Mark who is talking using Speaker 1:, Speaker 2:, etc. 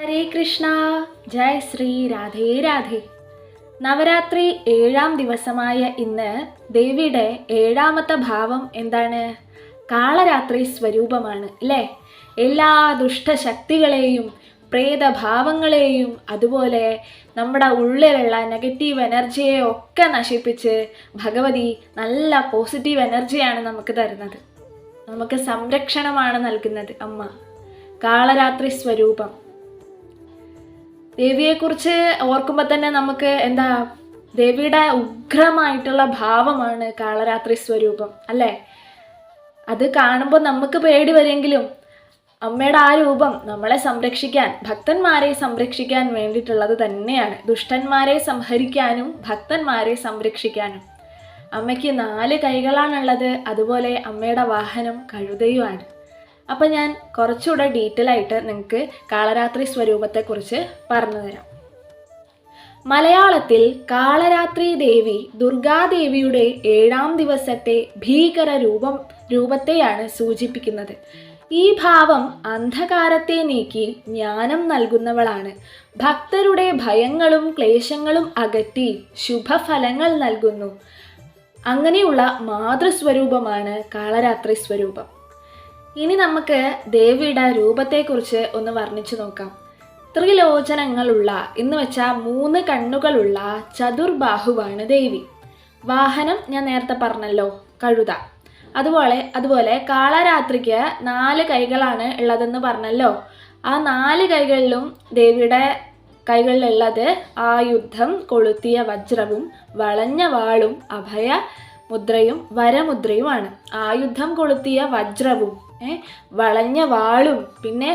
Speaker 1: ഹരേ കൃഷ്ണ. ജയ് ശ്രീ രാധേ രാധേ. നവരാത്രി ഏഴാം ദിവസമായ ഇന്ന് ദേവിയുടെ ഏഴാമത്തെ ഭാവം എന്താണ്? കാളരാത്രി സ്വരൂപമാണ് അല്ലേ? എല്ലാ ദുഷ്ടശക്തികളെയും പ്രേതഭാവങ്ങളെയും അതുപോലെ നമ്മുടെ ഉള്ളിലുള്ള നെഗറ്റീവ് എനർജിയെ ഒക്കെ നശിപ്പിച്ച് ഭഗവതി നല്ല പോസിറ്റീവ് എനർജിയാണ് നമുക്ക് തരുന്നത്. നമുക്ക് സംരക്ഷണമാണ് നൽകുന്നത് അമ്മ. കാളരാത്രി സ്വരൂപം. ദേവിയെക്കുറിച്ച് ഓർക്കുമ്പോൾ തന്നെ നമുക്ക് എന്താ ദേവിയുടെ ഉഗ്രമായിട്ടുള്ള ഭാവമാണ് കാളരാത്രി സ്വരൂപം അല്ലേ? അത് കാണുമ്പോൾ നമുക്ക് പേടി വരെങ്കിലും അമ്മയുടെ ആ രൂപം നമ്മളെ സംരക്ഷിക്കാൻ ഭക്തന്മാരെ സംരക്ഷിക്കാൻ വേണ്ടിയിട്ടുള്ളത് തന്നെയാണ്. ദുഷ്ടന്മാരെ സംഹരിക്കാനും ഭക്തന്മാരെ സംരക്ഷിക്കാനും. അമ്മയ്ക്ക് നാല് കൈകളാണുള്ളത്. അതുപോലെ അമ്മയുടെ വാഹനം കഴുതയുമാണ്. അപ്പം ഞാൻ കുറച്ചുകൂടെ ഡീറ്റെയിൽ ആയിട്ട് നിങ്ങൾക്ക് കാളരാത്രി സ്വരൂപത്തെക്കുറിച്ച് പറഞ്ഞു തരാം. മലയാളത്തിൽ കാളരാത്രി ദേവി ദുർഗാദേവിയുടെ ഏഴാം ദിവസത്തെ ഭീകര രൂപം രൂപത്തെയാണ് സൂചിപ്പിക്കുന്നത്. ഈ ഭാവം അന്ധകാരത്തെ നീക്കി ജ്ഞാനം നൽകുന്നവളാണ്. ഭക്തരുടെ ഭയങ്ങളും ക്ലേശങ്ങളും അകറ്റി ശുഭഫലങ്ങൾ നൽകുന്നു. അങ്ങനെയുള്ള മാതൃസ്വരൂപമാണ് കാളരാത്രി സ്വരൂപം. ഇനി നമുക്ക് ദേവിയുടെ രൂപത്തെക്കുറിച്ച് ഒന്ന് വർണിച്ചു നോക്കാം. ത്രിലോചനങ്ങളുള്ള എന്ന് വെച്ചാൽ മൂന്ന് കണ്ണുകളുള്ള ചതുർബാഹുവാണ് ദേവി. വാഹനം ഞാൻ നേരത്തെ പറഞ്ഞല്ലോ കഴുത. അതുപോലെ അതുപോലെ കാളരാത്രിക്ക് നാല് കൈകളാണ് ഉള്ളതെന്ന് പറഞ്ഞല്ലോ. ആ നാല് കൈകളിലും ദേവിയുടെ കൈകളിലുള്ളത് ആയുധം കൊളുത്തിയ വജ്രവും വളഞ്ഞ വാളും അഭയ മുദ്രയും വരമുദ്രയുമാണ്. ആയുധം കൊളുത്തിയ വജ്രവും വളഞ്ഞ വാളും പിന്നെ